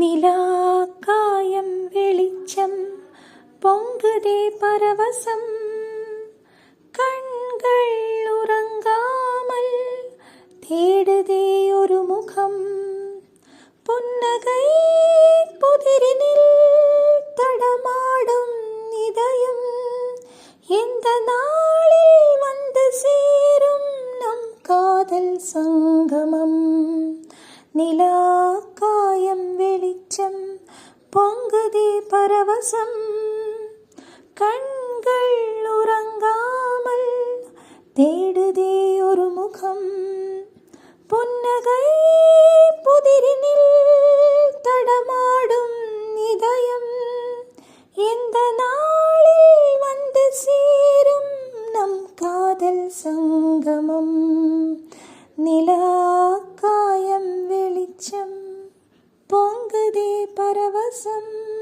நிலா காயம் வெளிச்சம் பொங்குதே பரவசம். கண்கள் உறங்காமல் தேடுதே ஒரு முகம். புன்னகை புதிரினில் தடமாடும் இதயம். எந்த நாளில் வந்து சேரும் நம் காதல் சங்கமம்? நிலா காயம் பொங்குதே பரவசம். கண்கள் உறங்காமல் தேடுதே ஒரு முகம். புன்னகை புதிரினில் தடமாடும் இதயம். எந்த நாளில் வந்து சேரும் நம் காதல் சங்கமம். நிலா பொங்குதே பரவசம்.